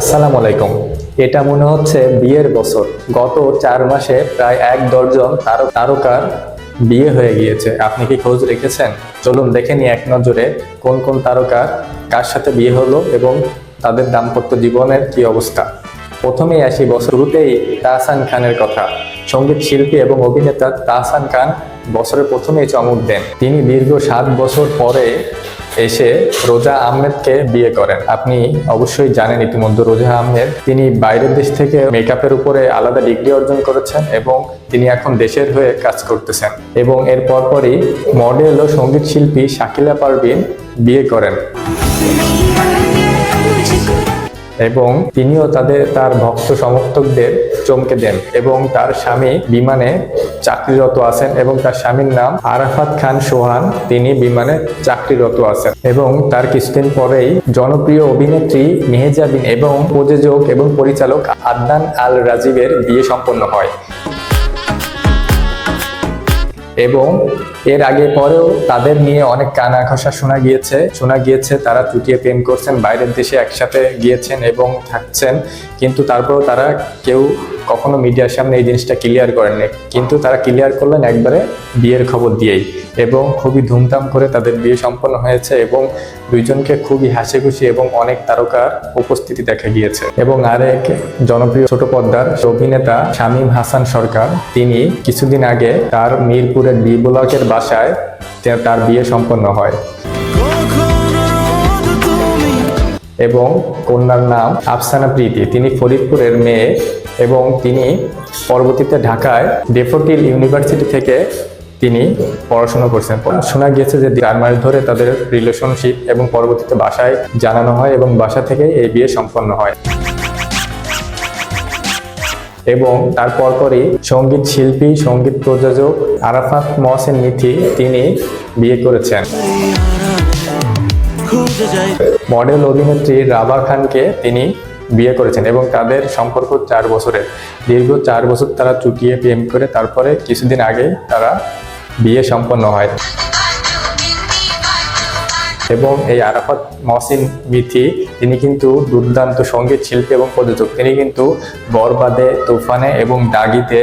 আসসালামু আলাইকুম। এটা মনে হচ্ছে বিয়ের বছর। গত চার মাসে প্রায় এক দর্জন তারকার বিয়ে হয়ে গিয়েছে। আপনি কি খোঁজ রেখেছেন? চলুন দেখে নিই এক নজরে কোন কোন তারকার কার সাথে বিয়ে হলো এবং তাদের দাম্পত্য জীবনের কি অবস্থা। প্রথমেই আসি বছর শুরুতেই তাহসান খানের কথা। সংগীত শিল্পী এবং অভিনেতা তাহসান খান বছরের প্রথমেই চমক দেন। তিনি দীর্ঘ সাত বছর পরে এসে রোজা আহমেদকে বিয়ে করেন। আপনি অবশ্যই জানেন ইতিমধ্যে রোজা আহমেদ, তিনি বাইরের দেশ থেকে মেকআপের উপরে আলাদা ডিগ্রি অর্জন করেছেন এবং তিনি এখন দেশের হয়ে কাজ করতেছেন। এবং এর পরপরই মডেল ও সংগীত শিল্পী শাকিলা পারভিন বিয়ে করেন। এবং তিনিও তাদের, তার ভক্ত সমর্থকদের চমকে দেন এবং তার স্বামী বিমানে চাকরিরত আছেন এবং তার স্বামীর নাম আরাফাত খান সোহান। তিনি বিমানে চাকরিরত আছেন এবং তার কিছুদিন পরেই জনপ্রিয় অভিনেত্রী মেহেজাবিন এবং প্রযোজক এবং পরিচালক আদনান আল রাজীবের বিয়ে সম্পন্ন হয়। এবং এর আগে পরেও তাদের নিয়ে অনেক কানা ঘষা শোনা গিয়েছে। শোনা গিয়েছে, তারা চুটিয়ে প্রেম করছেন, বাইরের দেশে একসাথে গিয়েছেন এবং থাকছেন, কিন্তু তারপরেও তারা কেউ কখনো মিডিয়ার সামনে এই জিনিসটা ক্লিয়ার করেননি। কিন্তু তারা ক্লিয়ার করলেন একবারে বিয়ের খবর দিয়েই। এবং খুবই ধুমধাম করে তাদের বিয়ে সম্পন্ন হয়েছে এবং দুইজনকে খুবই হাসি খুশি এবং অনেক তারকার উপস্থিতি দেখা গিয়েছে। এবং আরেক জনপ্রিয় ছোট পর্দার অভিনেতা শামীম হাসান সরকার, তিনি কিছুদিন আগে তার মিরপুরের বি ব্লকের বাসায় তার বিয়ে সম্পন্ন হয়। এবং কন্যার নাম আফসানা প্রীতি। তিনি ফরিদপুরের মেয়ে এবং তিনি পরবর্তীতে ঢাকায় ডেফোটিল ইউনিভার্সিটি থেকে তিনি পড়াশোনা করছেন। শোনা গিয়েছে যে চার মাস ধরে তাদের রিলেশনশিপ এবং পরবর্তীতে বাসায় জানানো হয় এবং বাসা থেকে এই বিয়ে সম্পন্ন হয়। এবং তার পরপরই সংগীত শিল্পী, সংগীত প্রযোজক আরাফাত মহসেন মিথি তিনি বিয়ে করেছেন। মডেল অভিনেত্রী রাভা খানকে তিনি বিয়ে করেছেন এবং তাদের সম্পর্ক চার বছরের। দীর্ঘ চার বছর তারা চুটিয়ে প্রেম করে, তারপরে কিছুদিন আগে তারা বিয়ে সম্পন্ন হয়। এবং এই আরাফাত মহসিন মিথি, তিনি কিন্তু দুর্দান্ত সংগীত শিল্পী এবং প্রযোজক। তিনি কিন্তু বরবাদে, তুফানে এবং দাগিতে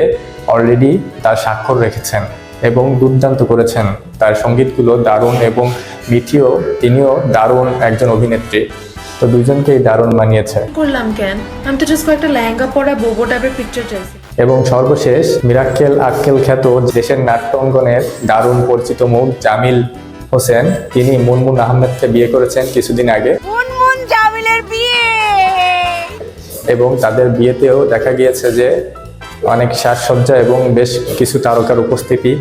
অলরেডি তার স্বাক্ষর রেখেছেন এবং দুর্দান্ত করেছেন। তার সঙ্গীতগুলো দারুণ এবং মিথিও তিনিও দারুণ একজন অভিনেত্রী। তো দুজনকেই দারুণ মানিয়েছে। করলাম কেন? আমি তো জাস্ট কয়েকটা লেহেঙ্গা পরা বোবো টাইপের পিকচার চাইছি। এবং সর্বশেষ মিরাক্কেল আক্কেল খ্যাত দেশের নাট্যাঙ্গনের দারুণ পরিচিত মুখ জামিল হোসেন। তিনি মুনমুন আহমেদকে বিয়ে করেছেন কিছুদিন আগে। মুনমুন জামিলের বিয়ে! এবং তাদের বিয়েতেও দেখা গিয়েছে যে অনেক সাজসজ্জা এবং বেশ কিছু তারকার উপস্থিতি।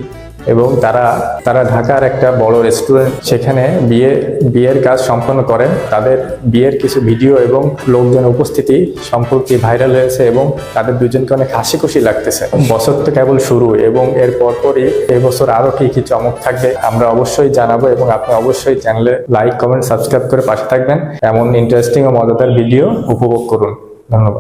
এবং তারা তারা ঢাকার একটা বড় রেস্টুরেন্ট সেখানে বিয়ে, বিয়ের কাজ সম্পন্ন করেন। তাদের বিয়ের কিছু ভিডিও এবং লোকজন উপস্থিতি সম্পর্কে ভাইরাল হয়েছে এবং তাদের দুজনকে অনেক হাসি খুশি লাগতেছে। বছর তো কেবল শুরু এবং এর পরপরই এবছর আরও কি কি চমক থাকবে আমরা অবশ্যই জানাব এবং আপনি অবশ্যই চ্যানেলে লাইক কমেন্ট সাবস্ক্রাইব করে পাশে থাকবেন। এমন ইন্টারেস্টিং ও মজাদার ভিডিও উপভোগ করুন। ধন্যবাদ।